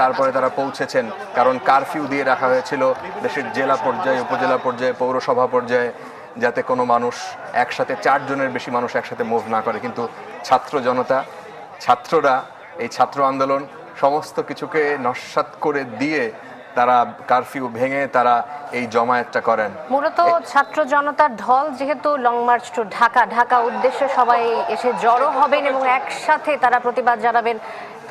তারপরে তারা পৌঁছেছেন। কারণ কারফিউ দিয়ে রাখা হয়েছিল দেশের জেলা পর্যায়ে উপজেলা পর্যায়ে পৌরসভা পর্যায়ে যাতে কোনো মানুষ একসাথে চারজনের বেশি মানুষ একসাথে মুভ না করে। কিন্তু ছাত্র জনতা ছাত্ররা এই ছাত্র আন্দোলন সমস্ত কিছুকে নস্বাত করে দিয়ে তারা কারফিউ ভেঙে তারা এই জমায়েতটা করেন। মূলত ছাত্র জনতার ঢল যেহেতু long march to Dhaka Dhaka উদ্দেশ্যে সবাই এসে জড়ো হবেন এবং একসাথে তারা প্রতিবাদ জানাবেন।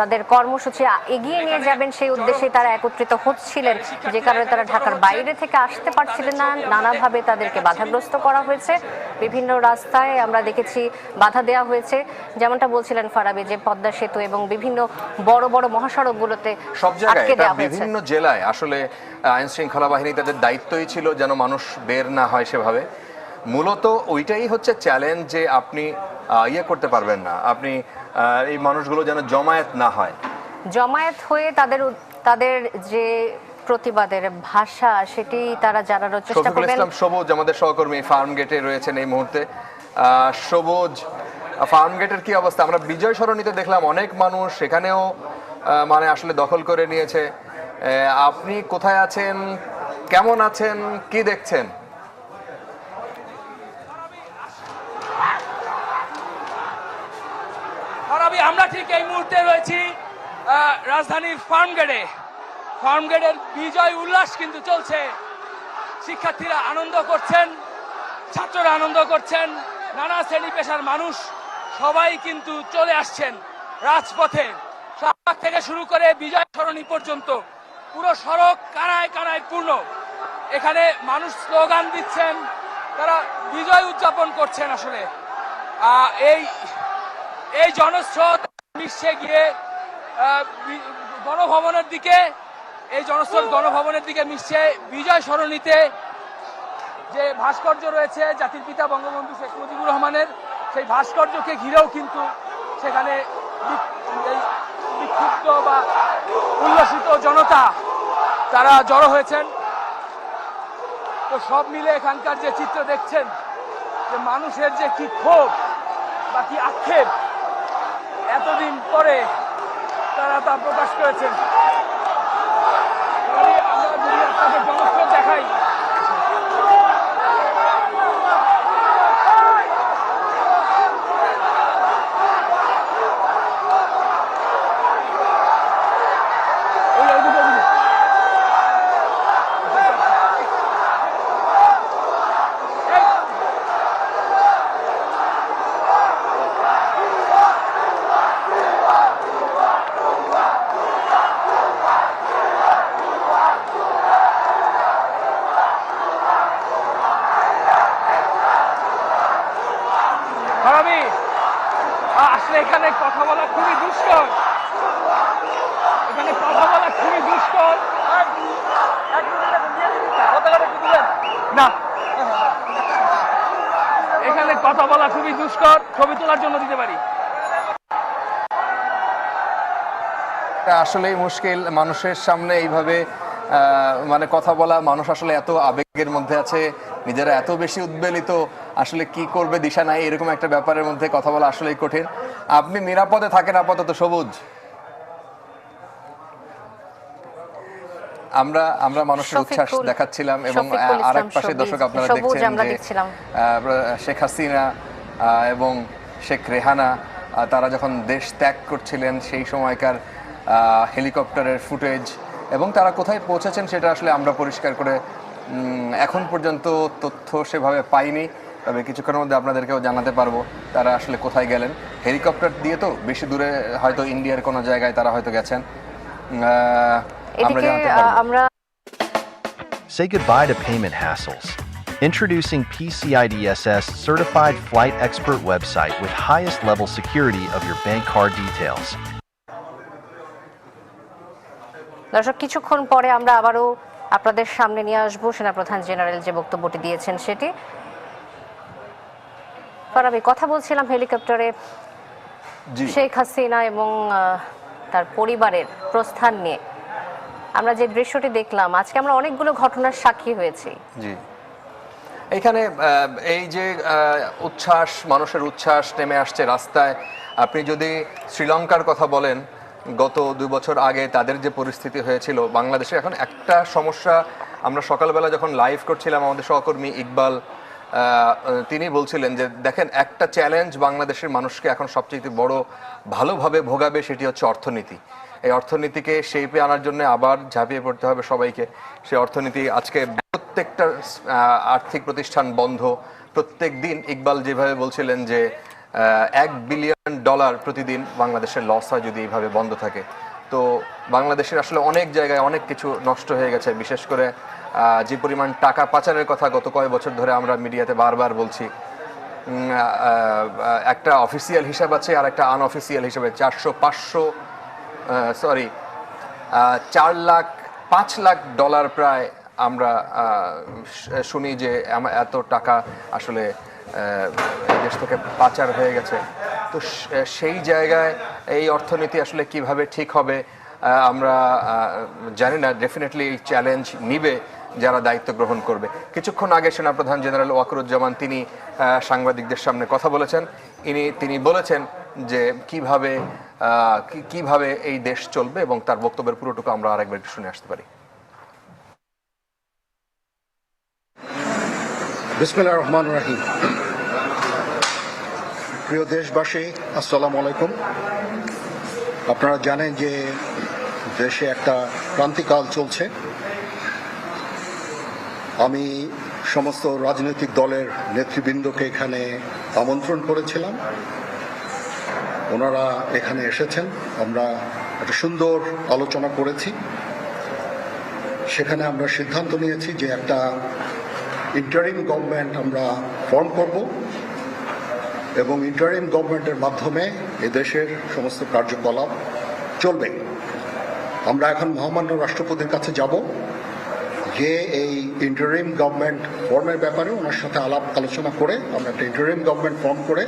তাদের কর্মসূচি এগিয়ে নিয়ে যাবেন সেই উদ্দেশ্যে তারা একত্রিত হচ্ছিলেন যে কারণে তারা ঢাকার বাইরে থেকে আসতে পারছিলেন না। নানাভাবে তাদেরকে বাধাগ্রস্ত করা হয়েছে। বিভিন্ন রাস্তায় আমরা দেখেছি বাধা দেওয়া হয়েছে। যেমনটা বলছিলেন ফারাবি যে পদ্মা সেতু এবং বিভিন্ন বড় বড় মহাসড়কগুলোতে সব জায়গায় বিভিন্ন জেলায় আসলে আইন শৃঙ্খলা বাহিনী তাদের দায়িত্বই ছিল যেন মানুষ বের না হয় সেভাবে। মূলত ওইটাই হচ্ছে চ্যালেঞ্জ যে আপনি ইয়ে করতে পারবেন না। আপনি এই মানুষগুলো যেন জমায়েত না হয়। জমায়েত হয়ে তাদের তাদের যে প্রতিবাদের ভাষা সেটি তারা জানানোর চেষ্টা করবেন। ইসলাম সবুজ আমাদের সহকর্মী ফার্ম গেটে রয়েছেন এই মুহূর্তে। সবুজ ফার্ম গেটের কি অবস্থা? আমরা বিজয় সরণিতে দেখলাম অনেক মানুষ সেখানেও মানে আসলে দখল করে নিয়েছে। আপনি কোথায় আছেন? কেমন আছেন? কি দেখছেন? আমরা ঠিক এই মুহূর্তে রয়েছি রাজধানীর ফার্মগেটে। ফার্মগেটের বিজয় উল্লাস কিন্তু চলছে। শিক্ষার্থীরা আনন্দ করছেন, ছাত্ররা আনন্দ করছেন, নানা শ্রেণি পেশার মানুষ সবাই কিন্তু চলে আসছেন রাজপথে। শাহবাগ থেকে শুরু করে বিজয় সরণি পর্যন্ত, পুরো সড়ক কানায় কানায় পূর্ণ। এখানে মানুষ স্লোগান দিচ্ছেন, তারা বিজয় উদযাপন করছেন আসলে। এই এই জনস্রোত মিশে গিয়ে গণভবনের দিকে, এই জনস্রোত গণভবনের দিকে মিশছে বিজয় সরণিতে যে ভাস্কর্য রয়েছে, জাতির পিতা বঙ্গবন্ধু শেখ মুজিবুর রহমানের, সেই ভাস্কর্যকে ঘিরেও কিন্তু সেখানে বিক্ষুব্ধ বা উল্লসিত জনতা, তারা জড়ো হয়েছেন। তো সব মিলে এখানকার যে চিত্র দেখছেন, যে মানুষের যে কি ক্ষোভ বা কি আক্ষেপ এতদিন পরে তারা তা প্রকাশ করেছেন আমি আমরা যদি আপনাকে জনস্রোত দেখাই ওই ওইদিকে, ওইদিকে। এই, হারামি আসলে এখানে কথা বলা খুবই দুষ্কর এখানে কথা বলা খুবই দুষ্কর না এখানে কথা বলা খুবই দুষ্কর, ছবি তোলার জন্য দিতে পারি। আসলেই মুশকিল, মানুষের সামনে এইভাবে মানে কথা বলা, মানুষ আসলে এত আবেগের মধ্যে আছে, নিজেরা এত বেশি উদ্বেলিত, আসলে কি করবে, দিশা নাই, এরকম একটা ব্যাপারের মধ্যে কথা বলা আসলেই কঠিন। আপনি নিরাপদে থাকেন আপাতত সবুজ। আমরা আমরা মানুষের উচ্ছ্বাস দেখাচ্ছিলাম এবং আরেক ইসলাম পাশে দর্শক আপনারা দেখছেন শেখ হাসিনা এবং শেখ রেহানা তারা যখন দেশ ত্যাগ করছিলেন সেই সময়কার হেলিকপ্টারের ফুটেজ এবং তারা কোথায় পৌঁছেছেন সেটা আসলে আমরা পরিষ্কার করে এখন পর্যন্ত তথ্য সেভাবে পাইনি। তবে কিছুক্ষণের মধ্যে আপনাদেরকেও জানাতে পারব তারা আসলে কোথায় গেলেন। হেলিকপ্টার দিয়ে তো বেশি দূরে হয়তো ইন্ডিয়ার কোনো জায়গায় তারা হয়তো গেছেন। আমরা Say goodbye to payment hassles. Introducing PCIDSS certified flight expert website with highest level security of your bank card details. দর্শক কিছুক্ষণ পরে আমরা আবারও আপনাদের সামনে নিয়ে আসব সেনাপ্রধান জেনারেল যে বক্তব্যটি দিয়েছেন সেটি ফারাবি কথা বলছিলাম হেলিকপ্টারে শেখ হাসিনা এবং তার পরিবারের প্রস্থান নিয়ে আমরা যে দৃশ্যটি দেখলাম, আজকে আমরা অনেকগুলো ঘটনার সাক্ষী হয়েছি। জি। এখানে এই যে উচ্ছ্বাস, মানুষের উচ্ছ্বাস নেমে আসছে রাস্তায়। আপনি যদি শ্রীলঙ্কার কথা বলেন, গত দুই বছর আগে তাদের যে পরিস্থিতি হয়েছিল, বাংলাদেশে এখন একটা সমস্যা, আমরা সকালবেলা যখন লাইভ করছিলাম আমাদের সহকর্মী ইকবাল তিনি বলছিলেন যে, দেখেন, একটা চ্যালেঞ্জ বাংলাদেশের মানুষকে এখন সবচেয়ে বড় ভালোভাবে ভোগাবে সেটি হচ্ছে অর্থনীতি। এই অর্থনীতিকে শেপে আনার জন্য আবার ঝাঁপিয়ে পড়তে হবে সবাইকে। সেই অর্থনীতি আজকে প্রত্যেকটা আর্থিক প্রতিষ্ঠান বন্ধ। প্রত্যেক দিন ইকবাল যেভাবে বলছিলেন যে এক বিলিয়ন ডলার প্রতিদিন বাংলাদেশের লস হয় যদি এইভাবে বন্ধ থাকে। তো বাংলাদেশের আসলে অনেক জায়গায় অনেক কিছু নষ্ট হয়ে গেছে। বিশেষ করে যে পরিমাণ টাকা পাচারের কথা গত কয়েক বছর ধরে আমরা মিডিয়াতে বারবার বলছি। একটা অফিসিয়াল হিসাব আছে আর একটা আনঅফিসিয়াল হিসাবে। চারশো পাঁচশো সরি চার লাখ, পাঁচ লাখ ডলার প্রায় আমরা শুনি যে এত টাকা আসলে দেশ থেকে পাচার হয়ে গেছে। তো সেই জায়গায় এই অর্থনীতি আসলে কীভাবে ঠিক হবে আমরা জানি না ডেফিনেটলি এই চ্যালেঞ্জ নিবে যারা দায়িত্ব গ্রহণ করবে। কিছুক্ষণ আগে সেনাপ্রধান জেনারেল ওয়াকরুজ্জামান তিনি সাংবাদিকদের সামনে কথা বলেছেন। ইনি, তিনি বলেছেন যে কীভাবে কীভাবে এই দেশ চলবে এবং তার বক্তব্যের পুরোটুকু আমরা আরেকবার একটু শুনে আসতে পারি। বিসমিল্লাহ রহমান রাহিম। প্রিয় দেশবাসী, আসসালামু আলাইকুম। আপনারা জানেন যে দেশে একটা ক্রান্তিকাল চলছে। আমি সমস্ত রাজনৈতিক দলের নেতৃবৃন্দকে এখানে আমন্ত্রণ করেছিলাম। ওনারা এখানে এসেছেন। আমরা একটা সুন্দর আলোচনা করেছি। সেখানে আমরা সিদ্ধান্ত নিয়েছি যে একটা ইন্টারিম গভর্নমেন্ট আমরা ফর্ম করব এবং ইন্টারিম গভর্নমেন্টের মাধ্যমে এদেশের সমস্ত কার্যকলাপ চলবে। আমরা এখন মহামান্য রাষ্ট্রপতির কাছে যাব। যে এই ইন্টারিম গভর্নমেন্ট ফর্মের ব্যাপারে ওনার সাথে আলাপ আলোচনা করে আমরা একটা ইন্টারিম গভর্নমেন্ট ফর্ম করে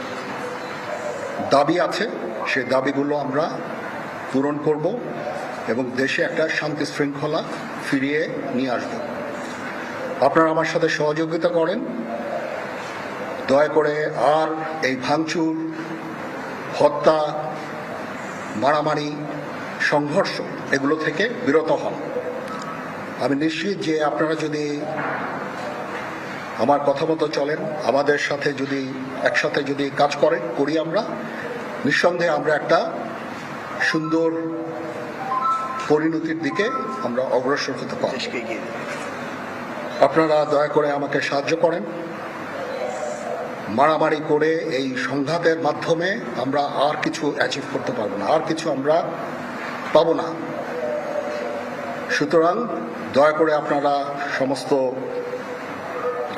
দাবি আছে, সে দাবিগুলো আমরা পূরণ করব এবং দেশে একটা শান্তি শৃঙ্খলা ফিরিয়ে নিয়ে আসব। আপনারা আমার সাথে সহযোগিতা করেন। দয়া করে আর এই ভাঙচুর, হত্যা, মারামারি, সংঘর্ষ, এগুলো থেকে বিরত হন। আমি নিশ্চিত যে আপনারা যদি আমার কথা মতো চলেন। আমাদের সাথে যদি একসাথে যদি কাজ করেন করি আমরা নিঃসন্দেহে আমরা একটা সুন্দর পরিণতির দিকে আমরা অগ্রসর হতে পারি আপনারা দয়া করে আমাকে সাহায্য করেন। মারামারি করে এই সংঘাতের মাধ্যমে আমরা আর কিছু অ্যাচিভ করতে পারব না আর কিছু আমরা পাবো না। সুতরাং দয়া করে আপনারা সমস্ত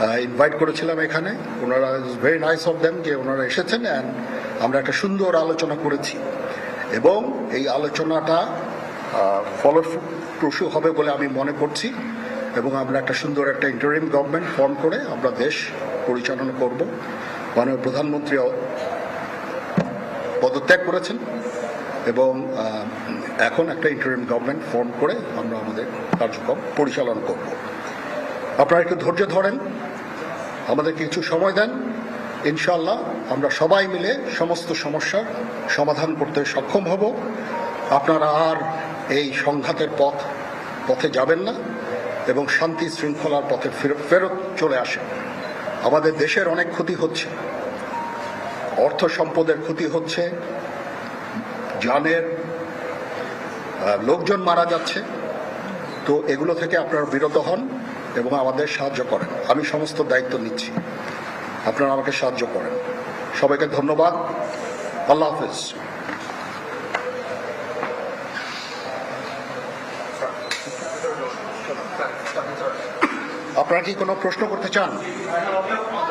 ইনভাইট করেছিলাম এখানে। ওনারা is very nice of them যে ওনারা এসেছেন অ্যান্ড আমরা একটা সুন্দর আলোচনা করেছি। এবং এই আলোচনাটা ফলপ্রসূ হবে বলে আমি মনে করছি। এবং আমরা একটা সুন্দর একটা ইন্টারিম গভর্নমেন্ট ফর্ম করে আমরা দেশ পরিচালনা করব। মাননীয় প্রধানমন্ত্রী পদত্যাগ করেছেন। এবং এখন একটা ইন্টারিম গভর্নমেন্ট ফর্ম করে আমরা আমাদের কার্যক্রম পরিচালনা করব। আপনারা একটু ধৈর্য ধরেন। আমাদের কিছু সময় দেন ইনশাল্লাহ আমরা সবাই মিলে সমস্ত সমস্যার সমাধান করতে সক্ষম হব। আপনারা আর এই সংঘাতের পথ, পথে যাবেন না এবং শান্তি শৃঙ্খলার পথে ফের- ফেরত চলে আসেন। আমাদের দেশের অনেক ক্ষতি হচ্ছে। অর্থ সম্পদের ক্ষতি হচ্ছে। জানের লোকজন মারা যাচ্ছে। তো এগুলো থেকে আপনারা বিরত হন। এবং আমাদের সাহায্য করেন। আমি সমস্ত দায়িত্ব নিচ্ছি। আপনারা আমাকে সাহায্য করেন। সবাইকে ধন্যবাদ। আল্লাহ হাফিজ। আপনারা কি কোনো প্রশ্ন করতে চান?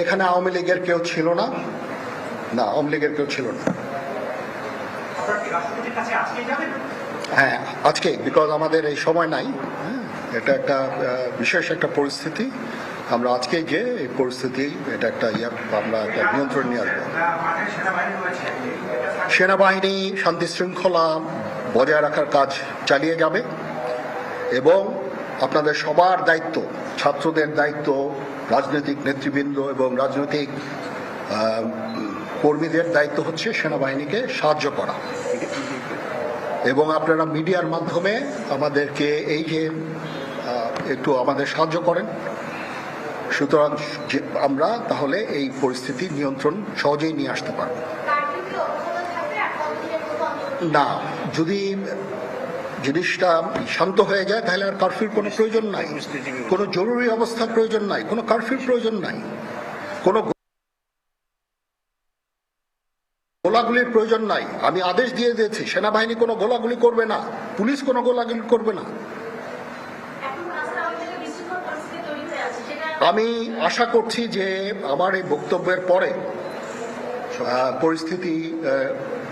এখানে আওয়ামী লীগের কেউ ছিল না? না আওয়ামী লীগের কেউ ছিল না। হ্যাঁ আজকে বিকজ আমাদের এই সময় নাই। হ্যাঁ, এটা একটা বিশেষ একটা পরিস্থিতি। আমরা আজকে গিয়ে এই পরিস্থিতি এটা একটা ইয়া আমরা একটা নিয়ন্ত্রণ নিয়ে আসব। সেনাবাহিনী শান্তি শৃঙ্খলা বজায় রাখার কাজ চালিয়ে যাবে। এবং আপনাদের সবার দায়িত্ব ছাত্রদের দায়িত্ব রাজনৈতিক নেতৃবৃন্দ এবং রাজনৈতিক কর্মীদের দায়িত্ব হচ্ছে সেনাবাহিনীকে সাহায্য করা। এবং আপনারা মিডিয়ার মাধ্যমে আমাদেরকে এই যে একটু আমাদের সাহায্য করেন। সুতরাং আমরা তাহলে এই পরিস্থিতি নিয়ন্ত্রণ সহজেই নিয়ে আসতে পারব। না যদি জিনিসটা শান্ত হয়ে যায়, তাহলে আর কারফিউর কোনো প্রয়োজন নাই। কোনো জরুরি অবস্থার প্রয়োজন নাই, কোনো কারফিউর প্রয়োজন নাই। কোনো গোলাগুলির প্রয়োজন নাই। আমি আদেশ দিয়ে দিয়েছি, সেনাবাহিনী কোনো গোলাগুলি করবে না, পুলিশ কোনো গোলাগুলি করবে না। আমি আশা করছি যে আমার এই বক্তব্যের পরে পরিস্থিতি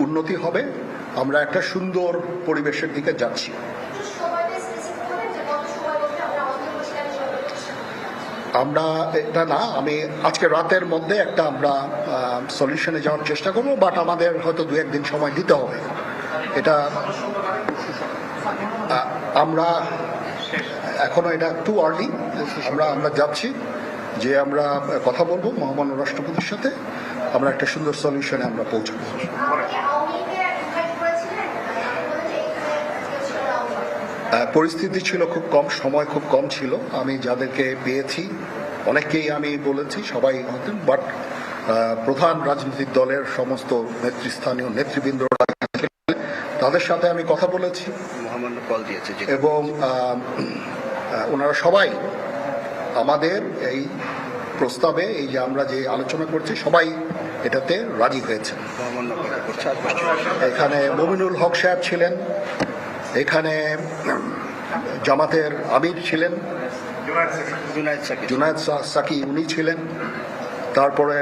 উন্নতি হবে। আমরা একটা সুন্দর পরিবেশের দিকে যাচ্ছি। আমরা, এটা না, আমি আজকে রাতের মধ্যে একটা আমরা সলিউশনে যাওয়ার চেষ্টা করব বাট আমাদের হয়তো দু একদিন সময় দিতে হবে। এটা আমরা এখনও এটা টু আর্লি আমরা আমরা যাচ্ছি। যে আমরা কথা বলব মহামান্য রাষ্ট্রপতির সাথে, আমরা একটা সুন্দর সলিউশনে আমরা পৌঁছবো। পরিস্থিতি ছিল খুব কম সময় খুব কম ছিল। আমি যাদেরকে পেয়েছি অনেককেই আমি বলেছি সবাই হতেন বাট প্রধান রাজনৈতিক দলের সমস্ত নেতৃস্থানীয় নেতৃবৃন্দরা তাদের সাথে আমি কথা বলেছি। মহামান্য কল দিয়েছে এবং ওনারা সবাই আমাদের এই প্রস্তাবে এই যে আমরা যে আলোচনা করছি সবাই এটাতে রাজি হয়েছে। এখানে মমিনুল হক সাহেব ছিলেন। এখানে জামাতের আমির ছিলেন। জুনায়দ সাকি উনি ছিলেন। তারপরে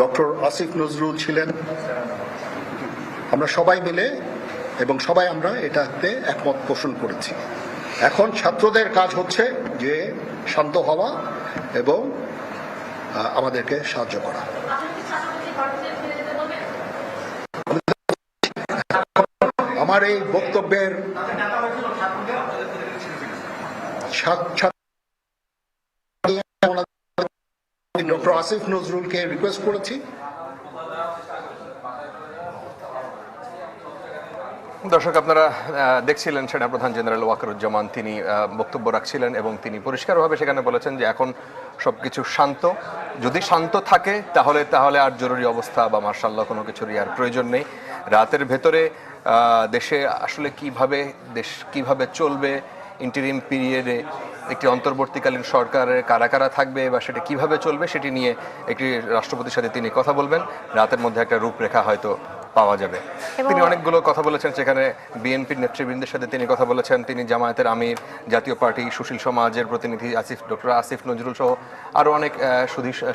ডক্টর আসিফ নজরুল ছিলেন। আমরা সবাই মিলে এবং সবাই আমরা এটাতে একমত পোষণ করেছি। এখন ছাত্রদের কাজ হচ্ছে যে শান্ত হওয়া এবং আমাদেরকে সাহায্য করা। আমার এই বক্তব্যের ডক্টর আসিফ নজরুলকে রিকোয়েস্ট করেছি। দর্শক আপনারা দেখছিলেন সেনাপ্রধান জেনারেল ওয়াকারুজ্জামান। তিনি বক্তব্য রাখছিলেন এবং তিনি পরিষ্কারভাবে সেখানে বলেছেন যে এখন সবকিছু শান্ত। যদি শান্ত থাকে তাহলে তাহলে আর জরুরি অবস্থা বা মার্শাল্লাহ কোনো কিছুর আর প্রয়োজন নেই। রাতের ভেতরে আহ, দেশে আসলে কীভাবে দেশ কীভাবে চলবে ইন্টারিম পিরিয়ডে একটি অন্তর্বর্তীকালীন সরকারের কারা কারা থাকবে বা সেটা কীভাবে চলবে সেটি নিয়ে একটি রাষ্ট্রপতির সাথে তিনি কথা বলবেন। রাতের মধ্যে একটা রূপরেখা হয়তো পাওয়া যাবে। তিনি অনেকগুলো কথা বলেছেন সেখানে বিএনপির নেতৃবৃন্দের সাথে তিনি কথা বলেছেন। তিনি জামায়াতের আমির জাতীয় পার্টি সুশীল সমাজের প্রতিনিধি আসিফ ডক্টর আসিফ নজরুল সহ আরও অনেক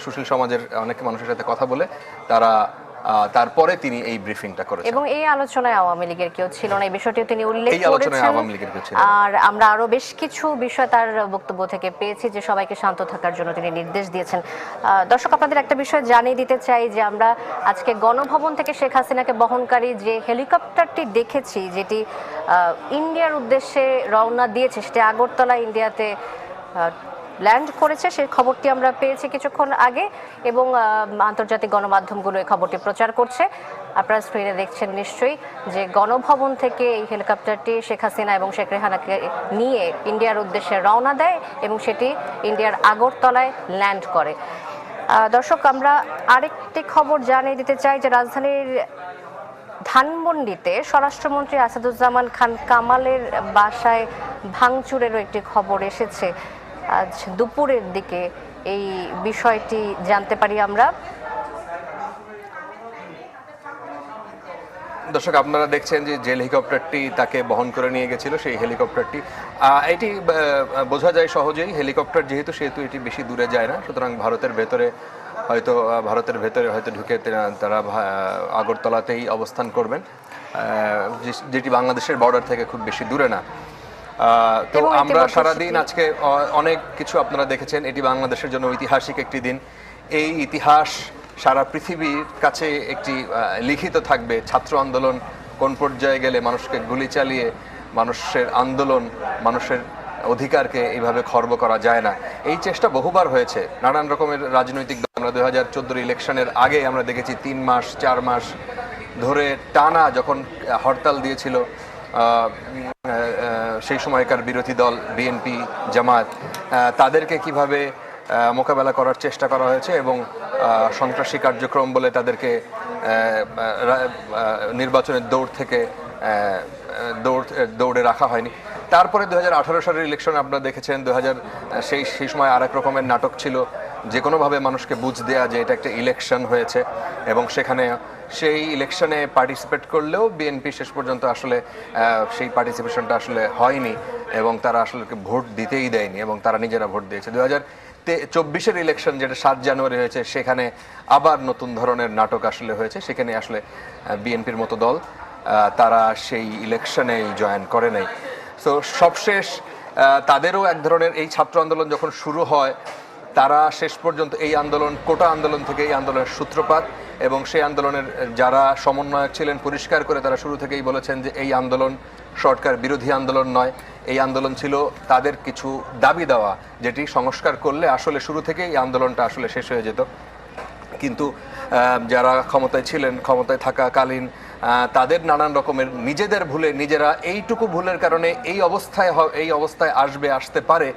সুশীল সমাজের অনেক মানুষের সাথে কথা বলে তারা তারপরে তিনি এই ব্রিফিংটা করেছেন। এবং এই আলোচনায় আওয়ামী লীগের কেউ ছিল না এই বিষয়টিও তিনি উল্লেখ এই আলোচনায় করেছেন। আওয়ামী লীগের কেউ ছিল। আর আমরা আরও বেশ কিছু বিষয় তার বক্তব্য থেকে পেয়েছি যে সবাইকে শান্ত থাকার জন্য তিনি নির্দেশ দিয়েছেন। দর্শক আপনাদের একটা বিষয় জানিয়ে দিতে চাই যে আমরা আজকে গণভবন থেকে শেখ হাসিনাকে বহনকারী যে হেলিকপ্টারটি দেখেছি যেটি ইন্ডিয়ার উদ্দেশ্যে রওনা দিয়েছে সেটি আগরতলা ইন্ডিয়াতে ল্যান্ড করেছে, সেই খবরটি আমরা পেয়েছি কিছুক্ষণ আগে এবং আন্তর্জাতিক গণমাধ্যমগুলো এই খবরটি প্রচার করছে। আপনারা স্ক্রিনে দেখছেন নিশ্চয়ই যে গণভবন থেকে এই হেলিকপ্টারটি শেখ হাসিনা এবং শেখ রেহানাকে নিয়ে ইন্ডিয়ার উদ্দেশ্যে রওনা দেয় এবং সেটি ইন্ডিয়ার আগরতলায় ল্যান্ড করে। দর্শক, আমরা আরেকটি খবর জানিয়ে দিতে চাই যে রাজধানীর ধানমন্ডিতে স্বরাষ্ট্রমন্ত্রী আসাদুজ্জামান খান কামালের বাসায় ভাঙচুরেরও একটি খবর এসেছে। আজ দুপুরের দিকে এই বিষয়টি জানতে পারি আমরা। দর্শক, আপনারা দেখছেন যে যে হেলিকপ্টারটি তাকে বহন করে নিয়ে গেছিল, সেই হেলিকপ্টারটি। এটি বোঝা যায় সহজেই, হেলিকপ্টার যেহেতু, সেহেতু এটি বেশি দূরে যায় না। সুতরাং ভারতের ভেতরে হয়তো ভারতের ভেতরে হয়তো ঢুকে তারা আগরতলাতেই অবস্থান করবেন। যেটি বাংলাদেশের বর্ডার থেকে খুব বেশি দূরে না। তো আমরা সারাদিন আজকে অনেক কিছু আপনারা দেখেছেন। এটি বাংলাদেশের জন্য ঐতিহাসিক একটি দিন। এই ইতিহাস সারা পৃথিবীর কাছে একটি লিখিত থাকবে। ছাত্র আন্দোলন কোন পর্যায়ে গেলে মানুষকে গুলি চালিয়ে মানুষের আন্দোলন মানুষের অধিকারকে এইভাবে খর্ব করা যায় না। এই চেষ্টা বহুবার হয়েছে। নানান রকমের রাজনৈতিক দল আমরা দুই হাজার চোদ্দোর ইলেকশনের আগে আমরা দেখেছি তিন মাস চার মাস ধরে টানা যখন হরতাল দিয়েছিল সেই সময়কার বিরোধী দল, বিএনপি, জামাত তাদেরকে কীভাবে মোকাবেলা করার চেষ্টা করা হয়েছে এবং সন্ত্রাসী কার্যক্রম বলে তাদেরকে নির্বাচনের দৌড় থেকে দৌড়, দৌড়ে রাখা হয়নি। তারপরে দু হাজার আঠারো সালের ইলেকশন আপনারা দেখেছেন দু হাজার সেই সেই সময় আরেক রকমের নাটক ছিল। যে কোনোভাবে মানুষকে বুঝ দেয়া যে এটা একটা ইলেকশন হয়েছে এবং সেখানে সেই ইলেকশনে পার্টিসিপেট করলেও বিএনপি শেষ পর্যন্ত আসলে সেই পার্টিসিপেশনটা আসলে হয়নি এবং তারা আসলে ভোট দিতেই দেয়নি এবং তারা নিজেরা ভোট দিয়েছে। দু হাজার চব্বিশের ইলেকশন যেটা সাত জানুয়ারি হয়েছে, সেখানে আবার নতুন ধরনের নাটক আসলে হয়েছে। সেখানে আসলে বিএনপির মতো দল তারা সেই ইলেকশনে জয়েন করে নাই। তো সবশেষ তাদেরও এক ধরনের এই ছাত্র আন্দোলন যখন শুরু হয়, তারা শেষ পর্যন্ত এই আন্দোলন, কোটা আন্দোলন থেকে এই আন্দোলনের সূত্রপাত। এবং সেই আন্দোলনের যারা সমন্বয়ক ছিলেন পরিষ্কার করে তারা শুরু থেকেই বলেছেন যে এই আন্দোলন সরকার বিরোধী আন্দোলন নয়। এই আন্দোলন ছিল তাদের কিছু দাবি দেওয়া, যেটি সংস্কার করলে আসলে শুরু থেকেই এই আন্দোলনটা আসলে শেষ হয়ে যেত। কিন্তু যারা ক্ষমতায় ছিলেন, ক্ষমতায় থাকাকালীন তাদের নানান রকমের নিজেদের ভুলে, নিজেরা এইটুকু ভুলের কারণে এই অবস্থায় এই অবস্থায় আসবে, আসতে পারে,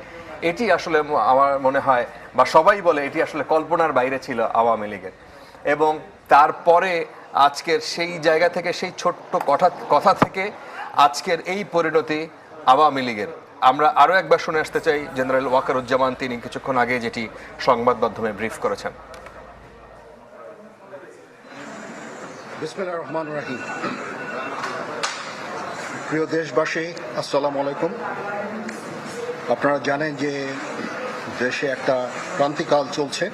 এটি আসলে আমার মনে হয়, বা সবাই বলে এটি আসলে কল্পনার বাইরে ছিল আওয়ামী লীগের। এবং তারপরে আজকের সেই জায়গা থেকে, সেই ছোট্ট কথা কথা থেকে আজকের এই পরিণতি আওয়ামী লীগের। আমরা আরও একবার শুনে আসতে চাই জেনারেল ওয়াকারুজ্জামান, তিনি কিছুক্ষণ আগে যেটি সংবাদ মাধ্যমে ব্রিফ করেছেন। রহমান রাহিম। প্রিয় দেশবাসী, আসসালামু আলাইকুম। আপনারা জানেন যে দেশে একটা ক্রান্তিকাল চলছে।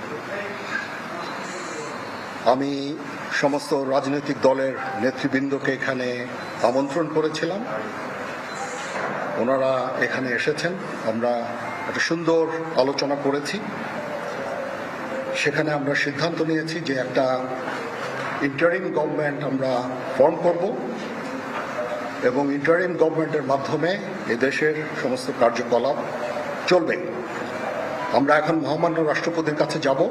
আমি সমস্ত রাজনৈতিক দলের নেতৃবৃন্দকে এখানে আমন্ত্রণ করেছিলাম। ওনারা এখানে এসেছেন। আমরা একটা সুন্দর আলোচনা করেছি। সেখানে আমরা সিদ্ধান্ত নিয়েছি যে একটা ইন্টারিম গভর্নমেন্ট আমরা ফর্ম করব এবং ইন্টারিম গভর্নমেন্টের মাধ্যমে এদেশের সমস্ত কার্যকলাপ চলবে। আমরা এখন মহামান্য রাষ্ট্রপতির কাছে যাব।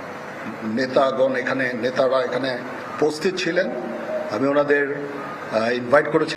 নেতাগণ এখানে নেতারা এখানে উপস্থিত ছিলেন। আমি ওনাদের ইনভাইট করেছি।